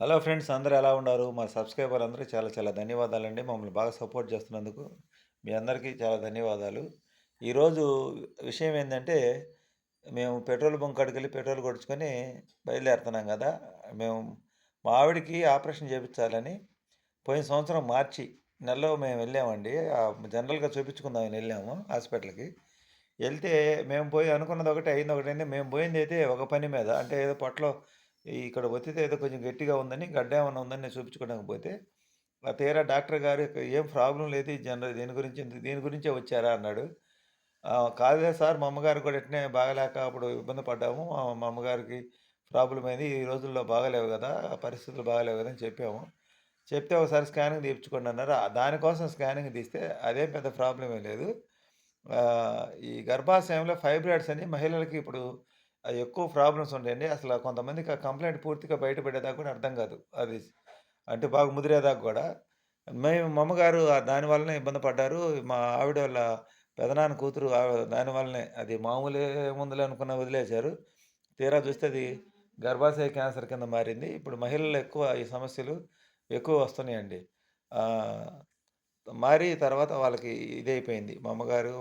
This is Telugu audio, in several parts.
హలో ఫ్రెండ్స్ అందరూ ఎలా ఉన్నారు? మా సబ్స్క్రైబర్ అందరూ చాలా చాలా ధన్యవాదాలండి. మమ్మల్ని బాగా సపోర్ట్ చేస్తున్నందుకు మీ అందరికీ చాలా ధన్యవాదాలు. ఈరోజు విషయం ఏంటంటే మేము పెట్రోల్ బంక్ కాడికి వెళ్ళి పెట్రోల్ కొడుచుకొని బయలుదేరుతున్నాం కదా. మేము మా ఆవిడకి ఆపరేషన్ చేయించాలని పోయిన సంవత్సరం మార్చి నెలలో మేము వెళ్ళామండి. జనరల్గా జనరల్గా చూపించుకుందామని వెళ్ళాము హాస్పిటల్కి. వెళ్తే మేము పోయి అనుకున్నది ఒకటి అయింది ఒకటి అయింది మేము పోయింది అయితే ఒక పని మీద అంటే ఏదో పొట్టలో ఇక్కడ ఒత్తితే ఏదో కొంచెం గట్టిగా ఉందని గడ్డ ఏమన్నా ఉందని నేను చూపించుకోవడానికి పోతే ఆ తీరా డాక్టర్ గారు ఏం ప్రాబ్లం లేదు జనరల్ దీని గురించి దీని గురించే వచ్చారా అన్నాడు. కాదులే సార్ మా అమ్మగారు కూడా ఇట్నే బాగలేక అప్పుడు ఇబ్బంది పడ్డాము. మా అమ్మగారికి ప్రాబ్లం అయింది. ఈ రోజుల్లో బాగలేవు కదా ఆ పరిస్థితులు బాగలేవు కదా అని చెప్పాము. చెప్తే ఒకసారి స్కానింగ్ తీయించుకోండి అన్నారు. దానికోసం స్కానింగ్ తీస్తే అదేం పెద్ద ప్రాబ్లం లేదు. ఈ గర్భాశయంలో ఫైబ్రాయిడ్స్ అని మహిళలకి ఇప్పుడు ఎక్కువ ప్రాబ్లమ్స్ ఉంటాయండి. అసలు కొంతమందికి ఆ కంప్లైంట్ పూర్తిగా బయటపడేదాకా కూడా అర్థం కాదు. అది అంటే బాగా ముదిరేదాకా కూడా. మేము మా అమ్మగారు దాని వల్లనే ఇబ్బంది పడ్డారు. మా ఆవిడ వాళ్ళ పెదనాన్న కూతురు దానివల్లనే దాని వల్లనే. అది మామూలే ముందులే అనుకున్న వదిలేశారు. తీరా చూస్తే అది గర్భాశయ క్యాన్సర్ కింద మారింది. ఇప్పుడు మహిళలు ఎక్కువ ఈ సమస్యలు ఎక్కువ వస్తున్నాయండి. మారి తర్వాత వాళ్ళకి ఇదైపోయింది. మా అమ్మగారు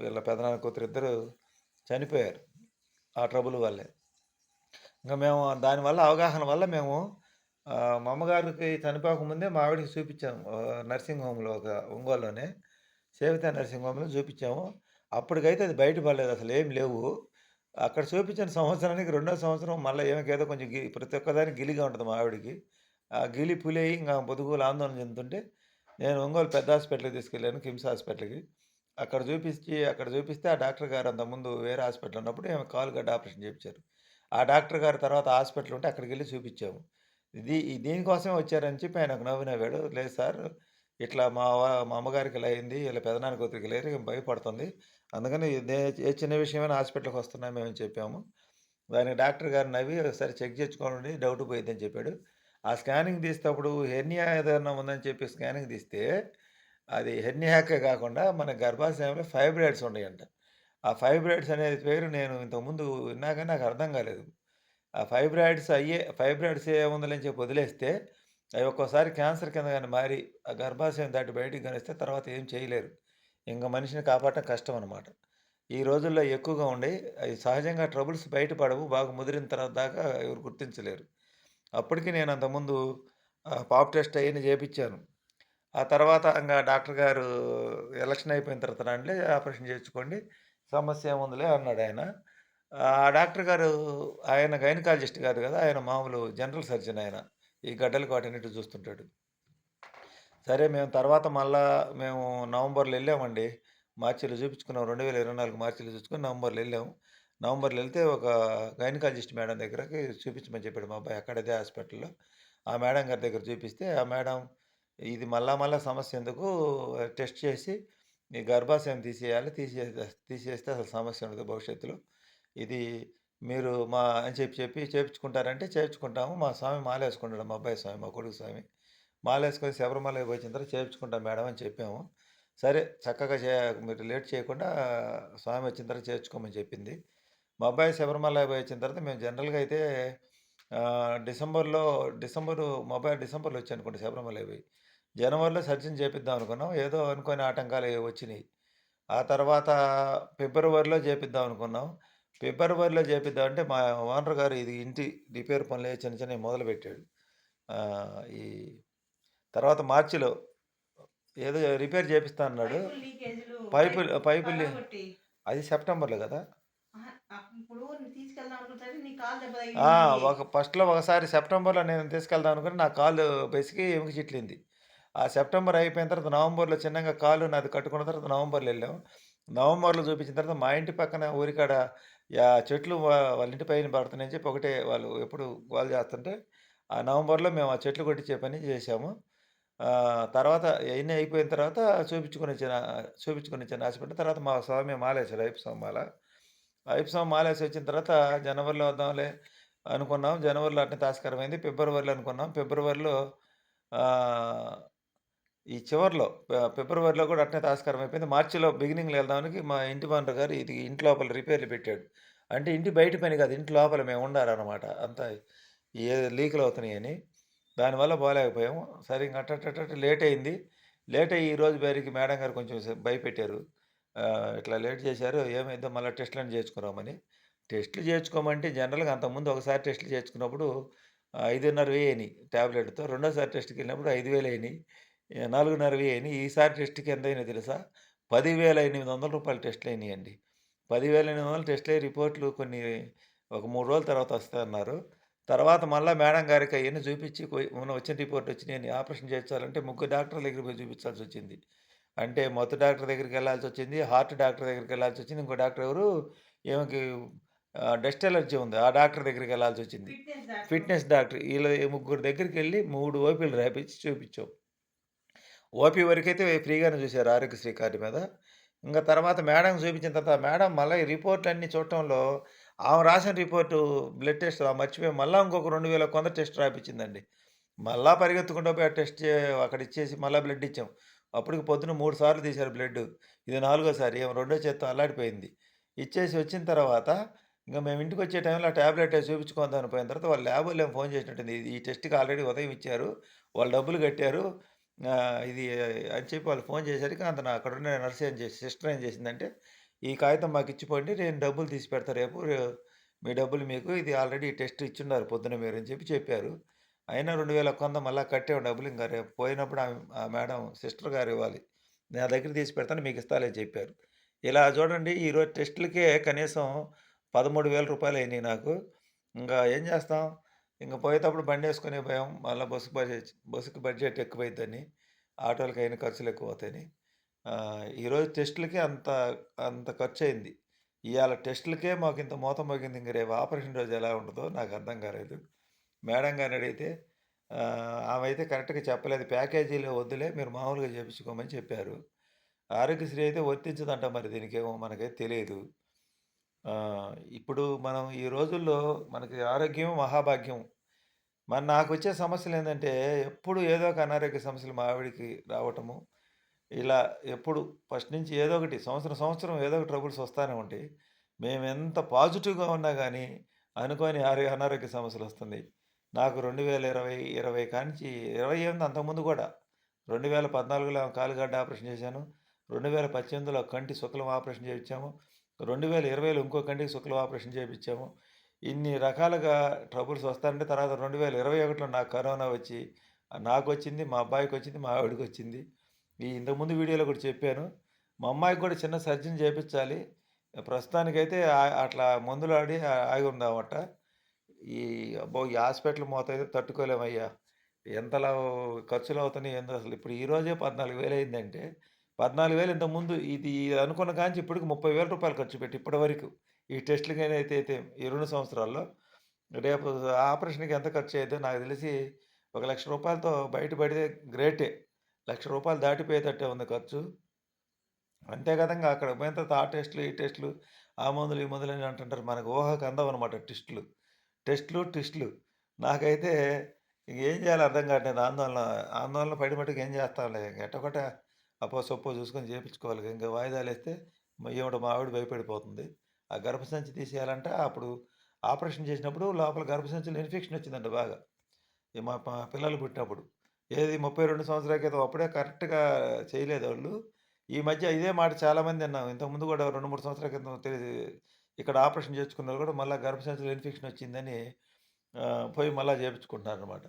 వీళ్ళ పెదనాన్న కూతురు ఇద్దరు చనిపోయారు. ఆ ట్రబుల్ వల్లే. ఇంకా మేము దానివల్ల అవగాహన వల్ల మేము మా అమ్మగారికి చనిపోకముందే మా ఆవిడకి చూపించాము నర్సింగ్ హోమ్లో ఒక ఒంగోలులోనే సేవిత నర్సింగ్ హోమ్లో చూపించాము. అప్పటికైతే అది బయటపడలేదు అసలు ఏం లేవు. అక్కడ చూపించిన సంవత్సరానికి రెండో సంవత్సరం మళ్ళీ ఏమకేదో కొంచెం గి ప్రతి ఒక్కదానికి గిలిగా ఉంటుంది మా ఆవిడకి. ఆ గిలి పులి ఇంకా బొదుగులు ఆందోళన చెందుతుంటే నేను ఒంగోలు పెద్ద హాస్పిటల్కి తీసుకెళ్ళాను కిమ్స్ హాస్పిటల్కి. అక్కడ చూపించి అక్కడ చూపిస్తే ఆ డాక్టర్ గారు అంతకుముందు వేరే హాస్పిటల్ ఉన్నప్పుడు ఆమె కాలు గడ్డ ఆపరేషన్ చేయించారు ఆ డాక్టర్ గారు తర్వాత హాస్పిటల్ ఉంటే అక్కడికి వెళ్ళి చూపించాము. ఇది దీనికోసమే వచ్చారని చెప్పి ఆయనకు నవ్వు నవ్వాడు. లేదు సార్ ఇట్లా మా మా అమ్మగారికి ఇలా అయింది ఇలా పెదనాన్న కూతురికి లేరు భయపడుతుంది. అందుకని ఏ చిన్న విషయమైనా హాస్పిటల్కి వస్తున్నాం మేము చెప్పాము. దానికి డాక్టర్ గారు నవ్వి ఒకసారి చెక్ చేసుకోండి డౌట్ పోయిందని చెప్పాడు. ఆ స్కానింగ్ తీసేటప్పుడు హెర్నియా ఏదైనా ఉందని చెప్పి స్కానింగ్ తీస్తే అది హెర్నియాకే కాకుండా మన గర్భాశయంలో ఫైబ్రాయిడ్స్ ఉన్నాయంట. ఆ ఫైబ్రాయిడ్స్ అనేది పేరు నేను ఇంతకుముందు విన్నా కానీ నాకు అర్థం కాలేదు. ఆ ఫైబ్రాయిడ్స్ అయ్యే ఫైబ్రాయిడ్స్ ఏముందని చెప్పి వదిలేస్తే అవి ఒక్కోసారి క్యాన్సర్ కింద కానీ మారి ఆ గర్భాశయం దాటి బయటికి కనిస్తే తర్వాత ఏం చేయలేరు. ఇంకా మనిషిని కాపాడటం కష్టం అనమాట ఈ రోజుల్లో ఎక్కువగా ఉండి అవి సహజంగా ట్రబుల్స్ బయటపడవు బాగా ముదిరిన తర్వాత దాకా ఎవరు గుర్తించలేరు. అప్పటికి నేను అంతకుముందు పాప్ టెస్ట్ అయ్యి చేయించాను ఆ తర్వాత ఇంకా డాక్టర్ గారు ఎలక్షన్ అయిపోయిన తర్వాత రండి ఆపరేషన్ చేయించుకోండి సమస్య ఏముందిలే అన్నాడు ఆయన. ఆ డాక్టర్ గారు ఆయన గైనకాలజిస్ట్ కాదు కదా ఆయన మామూలు జనరల్ సర్జన్ ఆయన ఈ గడ్డలు వాటన్నిటి చూస్తుంటాడు. సరే మేము తర్వాత మళ్ళా మేము నవంబర్లో వెళ్ళామండి. మార్చిలో చూపించుకున్నాం రెండు వేల ఇరవై నాలుగు మార్చిలో చూసుకుని నవంబర్లో వెళ్ళాము నవంబర్లో వెళ్తే ఒక గైనకాలజిస్ట్ మేడం దగ్గరకి చూపించమని చెప్పాడు మా అబ్బాయి అక్కడదే హాస్పిటల్లో. ఆ మేడం గారి దగ్గర చూపిస్తే ఆ మేడం ఇది మళ్ళా మళ్ళా సమస్య ఎందుకు? టెస్ట్ చేసి మీ గర్భాశయం తీసేయాలి. తీసే తీసేస్తే అసలు సమస్య ఉండదు భవిష్యత్తులో. ఇది మీరు మా అని చెప్పి చెప్పి చేపించుకుంటారంటే చేయించుకుంటాము మా స్వామి మాలేసుకుంటాడు మా అబ్బాయి స్వామి మా కొడుకు స్వామి. మాలేసుకొని శబరిమల వచ్చిన తర్వాత చేయించుకుంటాం మేడం అని చెప్పాము. సరే చక్కగా చే మీరు లేట్ చేయకుండా స్వామి వచ్చిన తర్వాత చేర్చుకోమని చెప్పింది. మా అబ్బాయి శబరిమల వచ్చిన తర్వాత మేము జనరల్గా అయితే డిసెంబర్లో డిసెంబరు మా అబ్బాయి డిసెంబర్లో వచ్చి అనుకోండి శబరిమల పోయి జనవరిలో సర్జన్ చేపిద్దాం అనుకున్నాం. ఏదో అనుకోని ఆటంకాలు వచ్చినాయి. ఆ తర్వాత ఫిబ్రవరిలో చేపిద్దాం అనుకున్నాం. ఫిబ్రవరిలో చేపిద్దాం అంటే మా ఓనర్ గారు ఇది ఇంటి రిపేర్ పనులు చిన్న చిన్నవి మొదలుపెట్టాడు. ఈ తర్వాత మార్చిలో ఏదో రిపేర్ చేపిస్తా అన్నాడు. పైపులు లీకేజీలు పైపులు పైపు పైపులు అది సెప్టెంబర్లో కదా? ఒక ఫస్ట్లో ఒకసారి సెప్టెంబర్లో నేను తీసుకెళ్దాం అనుకుని నా కాలు బెసికి ఎముక చిట్లింది. ఆ సెప్టెంబర్ అయిపోయిన తర్వాత నవంబర్లో చిన్నగా కాలు నాది కట్టుకున్న తర్వాత నవంబర్లో వెళ్ళాం. నవంబర్లో చూపించిన తర్వాత మా ఇంటి పక్కన ఊరికాడ యా చెట్లు వాళ్ళ ఇంటి పైన పడుతున్నాయని చెప్పి ఒకటే వాళ్ళు ఎప్పుడు గోల్ చేస్తుంటే ఆ నవంబర్లో మేము ఆ చెట్లు కొట్టించే పని చేసాము తర్వాత అవన్నీ అయిపోయిన తర్వాత చూపించుకొని వచ్చిన చూపించుకొని వచ్చిన హాస్పిటల్ తర్వాత మా స్వామి మాలేశాడు అయిపు స్వామి మాల. అయ్యప్ప స్వామి మాలేసి వచ్చిన తర్వాత జనవరిలో వద్దాంలే అనుకున్నాం జనవరిలో అట్నే తాస్కరమైంది ఫిబ్రవరిలో అనుకున్నాం ఫిబ్రవరిలో ఈ చివర్లో ఫిబ్రవరిలో కూడా అట్నే తాస్కరం అయిపోయింది మార్చిలో బిగినింగ్లో వెళ్దామని మా ఇంటి ఓనర్ గారు ఇది ఇంటి లోపల రిపేర్లు పెట్టాడు అంటే ఇంటి బయట పని కాదు ఇంటి లోపల మేము ఉండాలన్నమాట అంతా ఏ లీకులు అవుతున్నాయని. దానివల్ల పోలేకపోయాము. సరే ఇంక అట్టట్టట్టట లేట్ అయింది. లేట్ అయ్యి ఈరోజు బేరికి మేడం గారు కొంచెం భయపెట్టారు. ఇట్లా లేట్ చేశారు ఏమైందో మళ్ళీ టెస్టులను చేయించుకురమ్మని. టెస్ట్‌లు చేయించుకోమంటే జనరల్‌గా అంతకుముందు ఒకసారి టెస్ట్‌లు చేయించుకున్నప్పుడు ఐదున్నర 5,500 అయినాయి టాబ్లెట్‌తో. రెండోసారి టెస్ట్‌కెళ్ళినప్పుడు 5,000 అయినాయి. నాలుగున్నర 4,500 అయినాయి. ఈసారి టెస్ట్‌కి ఎంతయినాయో తెలుసా? రూ. 10,800 టెస్ట్‌లయినాయండి. 10,800 టెస్ట్‌లయి రిపోర్ట్‌లు కొన్ని ఒక మూడు రోజుల తర్వాత వస్తాయన్నారు. తర్వాత మళ్ళీ మేడం గారికి అవన్నీ చూపించి మొన్న వచ్చిన రిపోర్ట్ వచ్చినాయని ఆపరేషన్ చేయించాలంటే ముగ్గురు డాక్టర్ల దగ్గరికి పోయి చూపించాల్సొచ్చింది. అంటే మత్తు డాక్టర్ దగ్గరికెళ్ళాల్సొచ్చింది. హార్ట్ డాక్టర్ దగ్గరికెళ్ళాల్సొచ్చింది. ఇంకో డాక్టర్ ఎవరు ఆహ్, డస్ట్ అలర్జీ ఉంది. ఆ doctor దగ్గరికెళ్ళాల్సొచ్చింది. Fitness doctor. Fitness doctor ఈళ్ళ ముగ్గురు దగ్గరికెళ్ళి 3 ఓపీలు రాపిచ్చి చూపించాం. ఓపీ వరకైతే ఫ్రీగానే చూసారు ఆరోగ్యశ్రీ కార్డ్ మీద. ఇంక తర్వాత మేడంకి చూపించిన తర్వాత మేడం మళ్ళా ఈ రిపోర్ట్‌లన్నీ చూడటంలో ఆమె రాసిన రిపోర్టు బ్లడ్ టెస్ట్ మర్చిపోయి మళ్ళా ఇంకొక 2000 కొంద టెస్ట్ రాపిచ్చిందండి. మళ్ళా పరిగెత్తుకుంటూ పోయి ఆ టెస్ట్ అక్కడ ఇచ్చేసి మళ్ళా బ్లడ్ ఇచ్చాం. అప్పటికి పొద్దున మూడు సార్లు తీశారు బ్లడ్. ఇది నాలుగోసారి. ఏమో రెండో చేత్తో అల్లాడిపోయింది. ఇచ్చేసి వచ్చిన తర్వాత ఇంక మేము ఇంటికి వచ్చే టైంలో ఆ ట్యాబ్లెట్ చూపించుకుందామని పోయిన తర్వాత వాళ్ళ ల్యాబోళ్ళేమో ఫోన్ చేసినట్టుంది. ఈ టెస్ట్‌కి ఆల్రెడీ ఉదయం ఇచ్చారు. వాళ్ళు డబ్బులు కట్టారు. ఇది అని చెప్పి వాళ్ళు ఫోన్ చేసరికి అంత అక్కడ ఉన్న నర్స్ ఏం చేసి సిస్టర్ ఏం చేసిందంటే, "ఈ కాగితం మాకు ఇచ్చిపోండి నేను డబ్బులు తీసి పెడతా రేపు. మీ డబ్బులు మీకు ఇది ఆల్రెడీ టెస్ట్ ఇచ్చున్నారు పొద్దున మీరు" అని చెప్పి చెప్పారు. అయినా రెండు వేల కొంత మళ్ళీ కట్టే డబ్బులు. ఇంకా రేపు పోయినప్పుడు ఆ మేడం సిస్టర్ గారు ఇవ్వాలి. నా దగ్గర తీసి పెడతాను మీకు ఇస్తాలే చెప్పారు. ఇలా చూడండి ఈరోజు టెస్టులకే కనీసం పదమూడు వేల రూపాయలు అయినాయి నాకు. ఇంకా ఏం చేస్తాం? ఇంకా పోయేటప్పుడు బండి వేసుకునే పోయాం. మళ్ళీ బస్సు బడ్జెట్ బస్సుకి బడ్జెట్ ఎక్కువైద్దని. ఆటోలకి అయిన ఖర్చులు ఎక్కువ అవుతాయని ఈరోజు టెస్టులకి అంత అంత ఖర్చయింది. టెస్టులకే మాకు ఇంత మూత మోగింది. ఇంక రేపు ఆపరేషన్ రోజు ఎలా ఉంటుందో నాకు అర్థం కాలేదు. మేడం గారిని అడిగితే ఆమె అయితే కరెక్ట్‌గా చెప్పలేదు. ప్యాకేజీలో వద్దులే మీరు మామూలుగా చేపించుకోమని చెప్పారు. ఆరోగ్యశ్రీ అయితే వర్తించదంట మరి దీనికేమో మనకైతే తెలియదు ఇప్పుడు మనం ఈ రోజుల్లో మనకి ఆరోగ్యం మహాభాగ్యం. మరి నాకు వచ్చే సమస్యలు ఏంటంటే ఎప్పుడు ఏదో ఒక అనారోగ్య సమస్యలు మా ఆవిడికి రావటము. ఇలా ఎప్పుడు ఫస్ట్ నుంచి ఏదో ఒకటి సంవత్సరం, సంవత్సరం ఏదో ఒక ట్రబుల్స్ వస్తూనే ఉంటాయి. ఎంత పాజిటివ్‌గా ఉన్నా కానీ అనుకోని ఆరో అనారోగ్య సమస్యలు వస్తున్నాయి నాకు 2020, 20 కానించి 20 ఏంది అంతకుముందు గూడా 2014లో ఆమె కాలుగడ్డ ఆపరేషన్ చేశాను. 2018లో కంటి శుక్లం ఆపరేషన్ చేయించాము. 2020లో ఇంకో కంటికి శుక్లం ఆపరేషన్ చేపించాము. ఇన్ని రకాలుగా ట్రబుల్స్ వస్తారంటే తర్వాత 2021లో నాకు కరోనా వచ్చి నాకు వచ్చింది మా అబ్బాయికి వచ్చింది మా ఆవిడకొచ్చింది. ఈ ఇంతకుముందు వీడియోలో కూడా చెప్పాను. మా అమ్మాయికి కూడా చిన్న సర్జన్ చేయించాలి ప్రస్తుతానికైతే ఆహ్, అట్లా మందులాడి ఉందామట ఈ అబ్బో! ఈ హాస్పిటల్ మోతైతే తట్టుకోలేమయ్యా. ఎంతలా ఖర్చులవుతున్నాయి ఏందో అసలు. ఇప్పుడు ఈ రోజే 14,000 అయిందంటే 14,000 ఇంతకుముందు ఇది అనుకున్న కాంచి ఇప్పటికి ముప్పై వేల రూపాయలు ఖర్చు పెట్టి ఇప్పటి వరకు. ఈ టెస్ట్‌లకైతే అయితే ఈ రెండు సంవత్సరాల్లో. రేపు ఆపరేషన్‌కి ఎంత ఖర్చు అయ్యేదో నాకు తెలిసి ఒక లక్ష రూపాయలతో బయటపడితే గ్రేటే. లక్ష రూపాయలు దాటిపోయేటట్టే ఉంది ఖర్చు. అంతే కదా! అక్కడ అక్కడికి పోయిన తర్వాత ఆ టెస్ట్‌లు, ఈ టెస్ట్‌లు, ఆ మందులు, ఈ మందులు అని అంటుంటారు. మనకు ఊహకు అందవనమాట టెస్ట్‌లు. టెస్ట్‌లు, టెస్ట్లు నాకైతే ఏం చేయాలో అర్థం కావట్లేదు ఆందోళన. ఆందోళన పడి మటుకు ఏం చేస్తాంలే. ఎట్టోకట్ట అప్పో సొప్పో చూసుకొని చేయించుకోవాలి ఇంక వాయిదాలేస్తే ఈవిడ మా ఆవిడ భయపడిపోతుంది. ఆ గర్భసంచి తీసేయాలంటే అప్పుడు ఆపరేషన్ చేసినప్పుడు లోపల గర్భసంచిలో ఇన్ఫెక్షన్ వచ్చిందంట బాగా. మా పిల్లలు పుట్టినప్పుడు. ఏది 32 సంవత్సరాల క్రితం అప్పుడే కరెక్ట్‌గా చేయలేదోళ్ళు. ఈ మధ్య ఇదే మాట చాలామంది విన్నాం. ఇంతకుముందు కూడా 2, 3 సంవత్సరాల క్రితం తెలిసి ఇక్కడ ఆపరేషన్ చేసుకున్నారు కూడా మళ్ళీ గర్భసంచిలో ఇన్ఫెక్షన్ వచ్చిందని పోయి మళ్ళీ చేపించుకుంటున్నారు అనమాట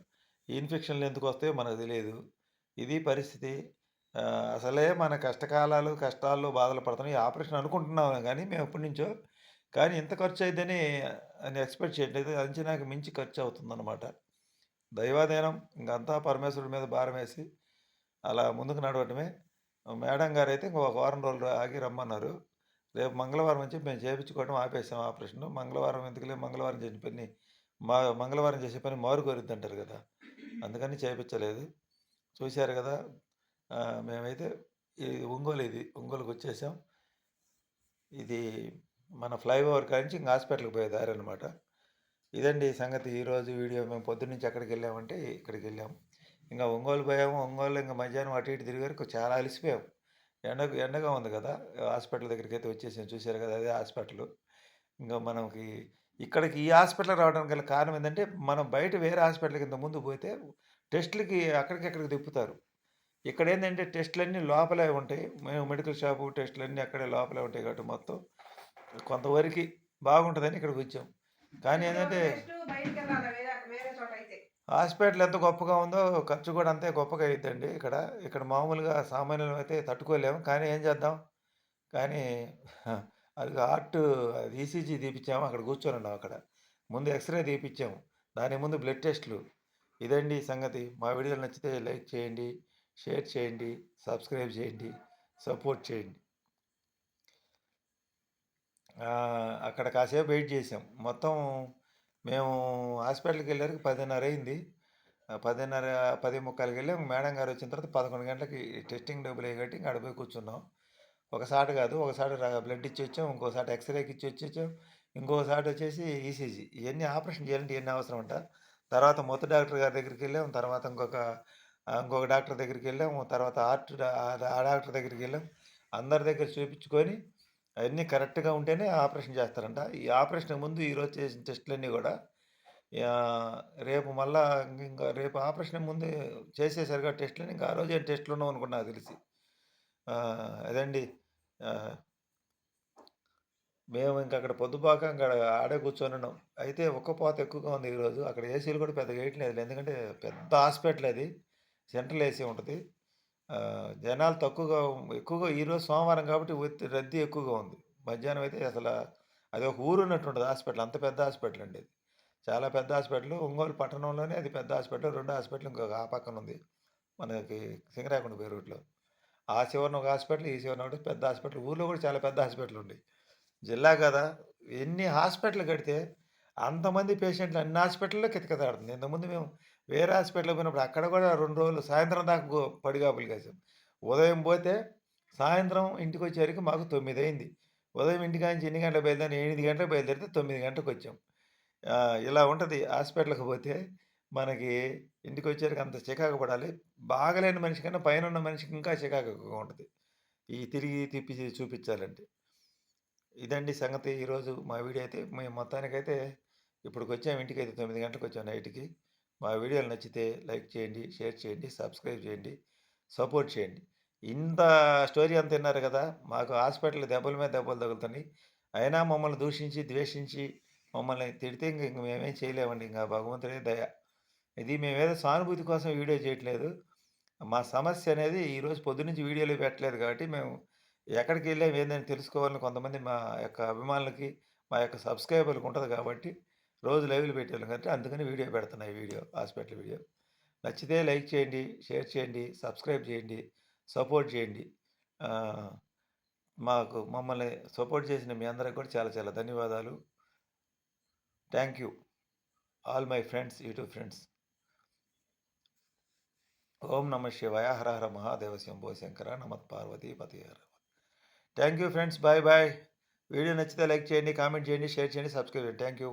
ఈ ఇన్ఫెక్షన్‌లు ఎందుకు వస్తాయో మనకు తెలియదు ఇది పరిస్థితి. అసలే మన కష్టకాలాలు, కష్టాలు బాధలు పడుతున్నాయి ఈ ఆపరేషన్ అనుకుంటున్నాం కానీ మేము ఎప్పటినుంచో. కానీ ఇంత ఖర్చు ఖర్చయిద్దని అని ఎక్స్‌పెక్ట్ చేయట్లేదు. అంచనాకి మించి ఖర్చు అవుతుందన్నమాట దైవాధీనం ఇంకంతా పరమేశ్వరుడి మీద భారమేసి అలా ముందుకు నడవటమే. మేడం గారు అయితే ఒక వారం రోజులు ఆగి రమ్మన్నారు. రేపు మంగళవారం అని చెప్పి మేము చేయించుకోవడం ఆపేసాం ఆపరేషన్ మంగళవారం ఎందుకులే మంగళవారం చేసిన పని మా మంగళవారం చేసే పని మారు అంటారు కదా! అందుకని చేపించలేదు. చూశారు కదా! మేమైతే ఇది ఒంగోలు ఇది. ఒంగోలుకొచ్చేసాం. ఇది మన ఫ్లైఓవర్ కాంచి ఇంక హాస్పిటల్‌కి పోయే దారనమాట. ఇదండి సంగతి ఈరోజు వీడియో. మేము పొద్దున్నుంచి ఇక్కడికి వెళ్ళాము ఇంకా ఒంగోలు పోయాము. ఒంగోలు ఇంకా మధ్యాహ్నం అటు ఇటు తిరిగారు. చాలా అలిసిపోయాం. ఎండకు ఎండగా ఉంది కదా! హాస్పిటల్ దగ్గరికైతే వచ్చేసాం. చూసారు కదా! అదే హాస్పిటలు. ఇంక మనకి ఇక్కడికి ఈ హాస్పిటల్‌కి రావడానికి గల కారణం ఏందంటే, మనం బయట వేరే హాస్పిటల్‌కి ఇంతకుముందు పోతే టెస్ట్‌లకి అక్కడికి, ఇక్కడికి తిప్పుతారు. ఇక్కడేందంటే టెస్ట్‌లన్నీ లోపలే ఉంటాయి. మేము మెడికల్ షాపు టెస్ట్‌లన్నీ అక్కడే లోపలే ఉంటాయి కాబట్టి మొత్తం కొంతవరకి బాగుంటదని ఇక్కడికొచ్చాం. కానీ ఏందంటే టెస్టు బయటికెళ్ళాలా వేరే వేరే చోట అయితే. హాస్పిటల్ ఎంత గొప్పగా ఉందో ఖర్చు కూడా అంతే గొప్పగా అవుతుందండి ఇక్కడ. ఇక్కడ మామూలుగా సామాన్యులమైతే తట్టుకోలేము. కానీ ఏం చేద్దాం? కానీ అది హార్ట్ అది ఈసీజీ తీపిచ్చాము. అక్కడ కూర్చొని ఉన్నాం అక్కడ. ముందు ఎక్స్‌రే తీపిచ్చాము. దాని ముందు బ్లడ్ టెస్ట్‌లు. ఇదండి సంగతి. మా వీడియోలు నచ్చితే లైక్ చేయండి, షేర్ చేయండి, సబ్స్క్రైబ్ చేయండి, సపోర్ట్ చేయండి. అక్కడ కాసేపు వెయిట్ చేసాం. మొత్తం మేము హాస్పిటల్కి వెళ్ళరికి పదిన్నర అయింది. పదిన్నర పది ముక్కలకి వెళ్ళి మేడం గారు వచ్చిన తర్వాత 11 గంటలకి టెస్టింగ్ డబ్బులు కట్టి ఇంకా ఆడ పోయి కూర్చున్నాం. ఒకసాట కాదు. ఒకసారి బ్లడ్ బ్లడ్ ఇచ్చొచ్చాం. ఇంకోసాట ఎక్స్‌రేకి ఇచ్చి వచ్చేచ్చాం ఇంకోసారి వచ్చేసి ఈసీజీ. ఇవన్నీ ఆపరేషన్ చేయాలంటే ఇవన్నీ అవసరం అంట తర్వాత మొత్తం డాక్టర్ గారి దగ్గరికి వెళ్ళాం తర్వాత ఇంకొక ఇంకొక డాక్టర్ దగ్గరికి వెళ్ళాము తర్వాత ఆర్ట్ ఆ డాక్టర్ దగ్గరికి వెళ్ళాం అందరి దగ్గర చూపించుకొని అయన్నీ కరెక్ట్‌గా ఉంటేనే ఆపరేషన్ చేస్తారంట. ఈ ఆపరేషన్‌కి ముందు ఈరోజు చేసిన టెస్ట్‌లన్నీ గూడా ఆహ్, రేపు మళ్ళా ఇంకా రేపు ఆపరేషన్‌కి ముందే చేసేసారుగా టెస్ట్‌లని ఇంకా ఆ రోజే టెస్ట్‌లు ఉండవనుకుంటా నాకు తెలిసి. ఆహ్, అదండి. ఆహ్ మేము ఇంకా అక్కడ పొద్దుపాక ఇంక ఆడే కూర్చొనున్నాం. అయితే ఉక్కపోత ఎక్కువగా ఉంది ఈరోజు. అక్కడ ఏసీలు కూడా పెద్దగా ఎయట్లేదులే. ఎందుకంటే పెద్ద హాస్పిటల్ అది. సెంట్రల్ ఏసీ ఉంటది. జనాలు తక్కువగా ఎక్కువగా ఈరోజు సోమవారం కాబట్టి ఒత్తి రద్దీ ఎక్కువగా ఉంది. మధ్యాహ్నం అయితే అసలు అది ఒక ఊరు ఉన్నట్టుండదు హాస్పిటల్. అంత పెద్ద హాస్పిటల్ అండి అది. చాలా పెద్ద హాస్పిటల్. ఒంగోలు పట్టణంలోనే అది పెద్ద హాస్పిటల్. రెండు హాస్పిటల్ ఇంకొక ఆ పక్కన ఉంది. మనకి సింగరాయకొండ పోయే రూట్‌లో. ఆ చివరన ఒక హాస్పిటల్. ఈ చివరన ఒకటి పెద్ద హాస్పిటల్. ఊళ్ళో కూడా చాలా పెద్ద హాస్పిటల్ ఉంది జిల్లా కదా! ఎన్ని హాస్పిటల్ కడితే అంతమంది పేషెంట్లు అన్ని హాస్పిటల్‌లో కితకితలాడుతుంది. ఇంతకుముందు మేము వేరే హాస్పిటల్‌కి పోయినప్పుడు అక్కడ కూడా రెండు రోజులు సాయంత్రం దాకా పడిగాపులు కాసాం. ఉదయం పోతే సాయంత్రం ఇంటికొచ్చేసరికి మాకు తొమ్మిది అయింది. ఉదయం ఇంటికానుంచి ఎన్ని గంటలకు బయలుదేరి ఎనిమిది గంటలకు బయలుదేరితే తొమ్మిది గంటలకు వచ్చాం ఇలా ఉంటుంది హాస్పిటల్‌కి పోతే మనకి ఇంటికొచ్చేసరికి అంత చికాకు పడాలి. బాగలేని మనిషి కన్నా పైనున్న మనిషికి ఇంకా చికాకు ఎక్కువగా ఈ తిరిగి తిప్పి చూపించాలంటే. ఇదండి సంగతి. ఈరోజు మా వీడియో అయితే మేము మొత్తానికైతే ఇప్పటికి వచ్చాము ఇంటికి అయితే తొమ్మిది గంటలకు వచ్చాం నైట్‌కి. మా వీడియోలు నచ్చితే లైక్ చేయండి, షేర్ చేయండి, సబ్స్క్రైబ్ చేయండి, సపోర్ట్ చేయండి. ఇంత స్టోరీ అంత విన్నారు కదా! మాకు హాస్పిటల్ దెబ్బల మీద దెబ్బలు తగులుతున్నాయి. అయినా మమ్మల్ని దూషించి, ద్వేషించి మమ్మల్ని తిడితే ఇంక ఇంక మేమేం చేయలేమండి. ఇంకా భగవంతుడే దయ. ఇది మేమేదో సానుభూతి కోసం వీడియో చేయట్లేదు. మా సమస్య అనేది ఈరోజు పొద్దునుంచి వీడియోలు పెట్టలేదు కాబట్టి మేము ఎక్కడికెళ్ళాం ఏందని తెలుసుకోవాలని కొంతమంది మా యొక్క అభిమానులకి, మా యొక్క సబ్స్క్రైబర్లకు ఉంటుంది కాబట్టి రోజు లైవ్‌లు పెట్టేవాళ్ళం కాబట్టి అందుకని వీడియో పెడుతున్నా ఈ వీడియో. Hospital video. నచ్చితే లైక్ చేయండి, షేర్ చేయండి, సబ్స్క్రైబ్ చేయండి, సపోర్ట్ చేయండి. మాకు మమ్మల్ని సపోర్ట్ చేసిన మీ అందరికి కూడా చాలా చాలా ధన్యవాదాలు. Thank you. All my friends, YouTube friends. ఓం నమ శివాయ. హర హర మహాదేవ శంభో శంకర. నమత్ Parvati పతయే Hara. You friends. Bye bye. Video నచ్చితే లైక్ చేయండి, కామెంట్ చేయండి, షేర్ చేయండి, సబ్స్క్రైబ్ చేయండి. Thank you.